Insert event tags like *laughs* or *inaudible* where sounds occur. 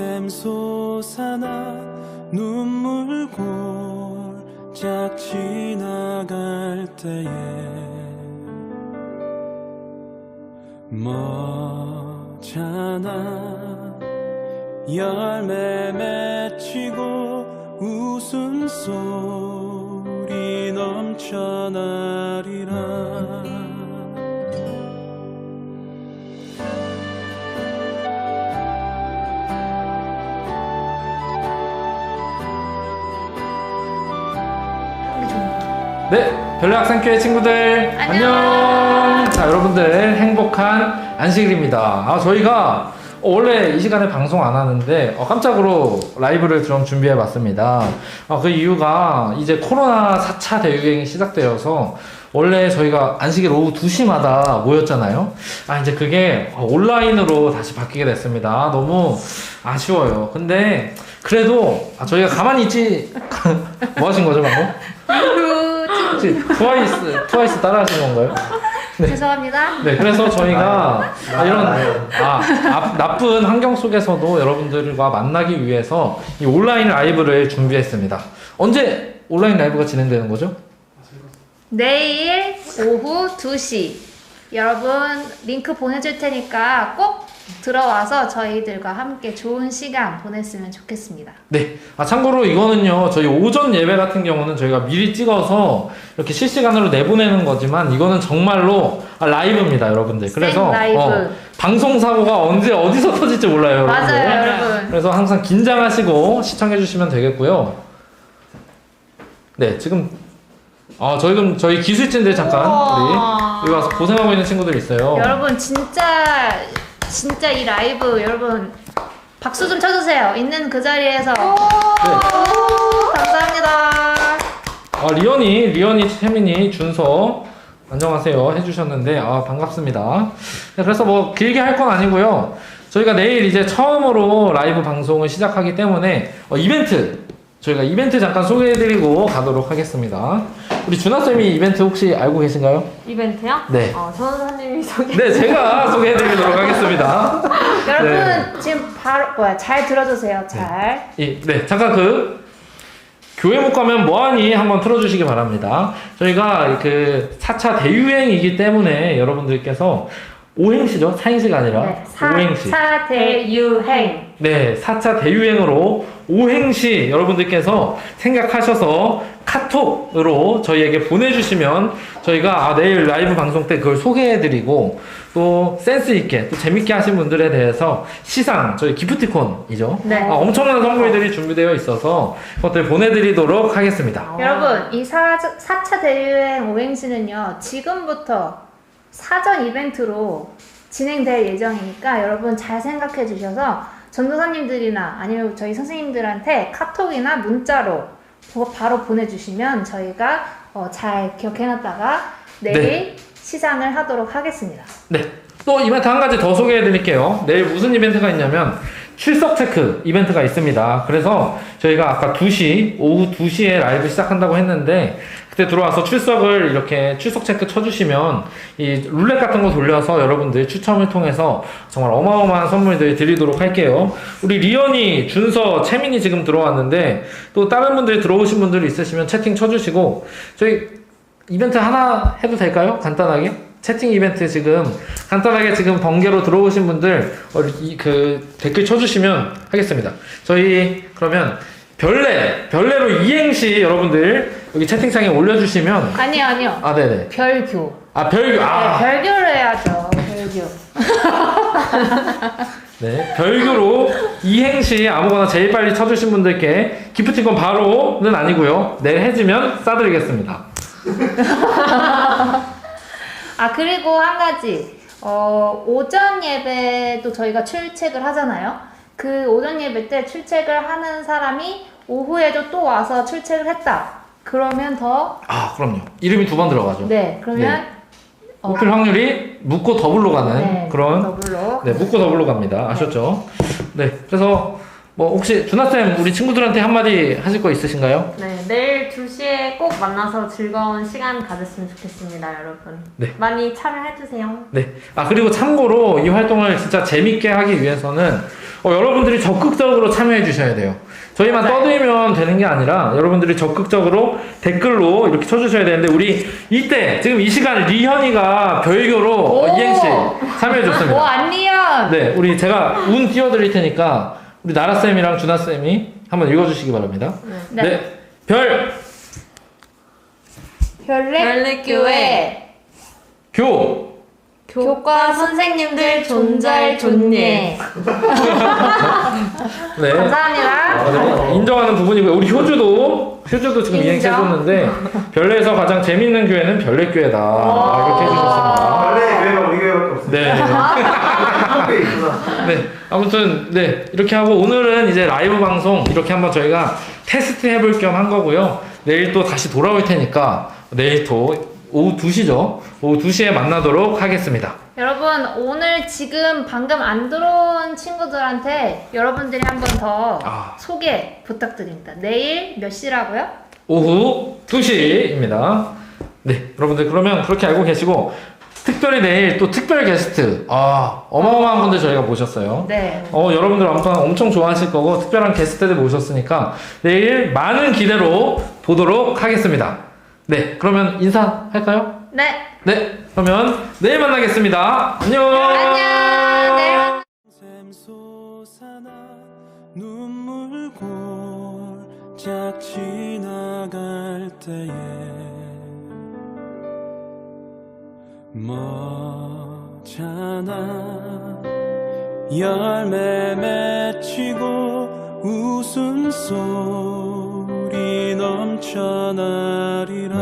샘솟아나 눈물 골짝 지나갈 때에 머잖아 열매 맺히고 웃음소리 넘쳐나리라 네, 별내 학생교회 친구들 안녕. 자, 여러분들 행복한 안식일입니다. 아, 저희가 원래 이 시간에 방송 안 하는데 어, 깜짝으로 라이브를 좀 준비해 봤습니다. 어, 그 이유가 이제 코로나 4차 대유행이 시작되어서 원래 저희가 안식일 오후 2시마다 모였잖아요. 아, 이제 그게 어, 온라인으로 다시 바뀌게 됐습니다. 너무 아쉬워요. 근데 그래도 아, 저희가 가만히 있지 *laughs* 뭐 하신 거죠, 방금? 혹시 트와이스 트와이스 따라하신 건가요? 네. 죄송합니다. 네, 그래서 저희가 아, 이런 아, 아, 나쁜 환경 속에서도 여러분들과 만나기 위해서 이 온라인 라이브를 준비했습니다. 언제 온라인 라이브가 진행되는 거죠? 내일 오후 2시 여러분 링크 보내줄 테니까 꼭 들어와서 저희들과 함께 좋은 시간 보냈으면 좋겠습니다. 네. 아, 참고로 이거는요, 저희 오전 예배 같은 경우는 저희가 미리 찍어서 이렇게 실시간으로 내보내는 거지만 이거는 정말로 아, 라이브입니다, 여러분들. 그래서 생 라이브. 어, 방송 사고가 언제 어디서 터질지 몰라요, 여러분들. 맞아요, 여러분. 그래서 항상 긴장하시고 시청해 주시면 되겠고요. 네, 지금 아, 저희 금 저희 기술진들 잠깐. 우리 여기 와서 고생하고 있는 친구들이 있어요. 여러분 진짜 진짜 이 라이브 여러분 박수 좀 쳐주세요. 있는 그 자리에서 네. 오, 감사합니다. 아, 리언이, 리언이, 태민이, 준서, 안녕하세요. 해주셨는데, 아, 반갑습니다. 네, 그래서 뭐, 길게 할 건 아니고요. 저희가 내일 이제 처음으로 라이브 방송을 시작하기 때문에, 어, 이벤트, 저희가 이벤트 잠깐 소개해드리고 가도록 하겠습니다. 우리 준하쌤이 이벤트 혹시 알고 계신가요? 이벤트요? 네. 어, 전사님이 소개. 네, 제가 소개해드리도록 하겠습니다. *laughs* 여러분 네. 지금 바로 뭐야 잘 들어주세요. 잘. 이, 네, 잠깐 그 교회 못 가면 뭐하니 한번 틀어주시기 바랍니다. 저희가 그 4차 대유행이기 때문에 여러분들께서 오행시죠? 사행시가 아니라 네, 오행시. 4차 대유행. 네, 4차 대유행으로 오행시 여러분들께서 생각하셔서 카톡으로 저희에게 보내주시면 저희가 아, 내일 라이브 방송 때 그걸 소개해드리고 또 센스 있게 또 재밌게 하신 분들에 대해서 시상 저희 기프티콘이죠. 네. 아, 엄청난 선물들이 준비되어 있어서 그것들 보내드리도록 하겠습니다. 여러분 이 4, 4차 대유행 오행시는요 지금부터 사전 이벤트로 진행될 예정이니까 여러분 잘 생각해 주셔서 전도사님들이나 아니면 저희 선생님들한테 카톡이나 문자로 보- 바로 보내주시면 저희가 어, 잘 기억해놨다가 내일 네. 시상을 하도록 하겠습니다. 네. 또 이벤트 한 가지 더 소개해 드릴게요. 내일 무슨 이벤트가 있냐면 출석 체크 이벤트가 있습니다. 그래서 저희가 아까 2시, 오후 2시에 라이브 시작한다고 했는데 그때 들어와서 출석을 이렇게 출석 체크 쳐주시면 이 룰렛 같은 거 돌려서 여러분들 추첨을 통해서 정말 어마어마한 선물들 드리도록 할게요. 우리 리언이, 준서, 채민이 지금 들어왔는데 또 다른 분들 들어오신 분들 있으시면 채팅 쳐주시고 저희 이벤트 하나 해도 될까요? 간단하게? 채팅 이벤트 지금 간단하게 지금 번개로 들어오신 분들 어, 이, 그 댓글 쳐주시면 하겠습니다. 저희 그러면 별내 별내로 이행시 여러분들 여기 채팅창에 올려주시면 아니요 아니요 아 네네 별교. 아 별교 아 네, 별교를 해야죠. 별교. *laughs* 네, 별교로 이행시 아무거나 제일 빨리 쳐주신 분들께 기프티콘 바로는 아니고요. 내일 해지면 싸드리겠습니다. *laughs* 아 그리고 한 가지 어, 오전 예배도 저희가 출첵을 하잖아요. 그 오전 예배 때 출첵을 하는 사람이 오후에도 또 와서 출첵을 했다. 그러면 더 아 그럼요. 이름이 두 번 들어가죠. 네, 그러면 어, 뽑힐 확률이 묻고 더블로 가는 네, 그런 더블로 네, 묻고 더블로 갑니다. 아셨죠? 네, 그래서 뭐 혹시 준하쌤 우리 친구들한테 한마디 하실 거 있으신가요? 네, 내일 2시에 꼭 만나서 즐거운 시간 가졌으면 좋겠습니다, 여러분. 네. 많이 참여해주세요. 네. 아 그리고 참고로 이 활동을 진짜 재밌게 하기 위해서는 어, 여러분들이 적극적으로 참여해 주셔야 돼요. 저희만 맞아요. 떠들면 되는 게 아니라 여러분들이 적극적으로 댓글로 이렇게 쳐주셔야 되는데 우리 이때 지금 이 시간 리현이가 별교로 오! 어, 이행시 참여해 오 줬습니다. 안리연. 네, 우리 제가 운 띄워드릴 테니까 우리 나라 쌤이랑 준하 쌤이 한번 읽어주시기 바랍니다. 네. 네. 별, 별내 교회 교, 교과 선생님들 존잘 존예. 네. 감사합니다. 아, 네. 인정하는 부분이고요. 우리 효주도 효주도 지금 이행시 인정. 해줬는데 별내에서 가장 재밌는 교회는 별내 교회다 아, 이렇게 해주셨습니다. 원래 교회가 우리 교회밖에 없어요. 네. 있구나. *laughs* 네. 아무튼 네 이렇게 하고 오늘은 이제 라이브 방송 이렇게 한번 저희가 테스트 해볼 겸 한 거고요. 내일 또 다시 돌아올 테니까 내일 또 오후 2시죠. 오후 2시에 만나도록 하겠습니다. 여러분 오늘 지금 방금 안 들어온 친구들한테 여러분들이 한 번 더 아. 소개 부탁드립니다. 내일 몇 시라고요? 오후 2시입니다. 네, 여러분들 그러면 그렇게 알고 계시고 특별히 내일 또 특별 게스트 아 어마어마한 분들 저희가 모셨어요. 네. 어 여러분들 아무튼 엄청 좋아하실 거고 특별한 게스트들 모셨으니까 내일 많은 기대로 보도록 하겠습니다. 네, 그러면 인사할까요? 네. 네, 그러면 내일 만나겠습니다. 안녕. 안녕. 내일 만나- 샘 솟아나 눈물 골짝 지나갈 때에 머잖아 열매 맺히고 웃음소 리 넘쳐나리라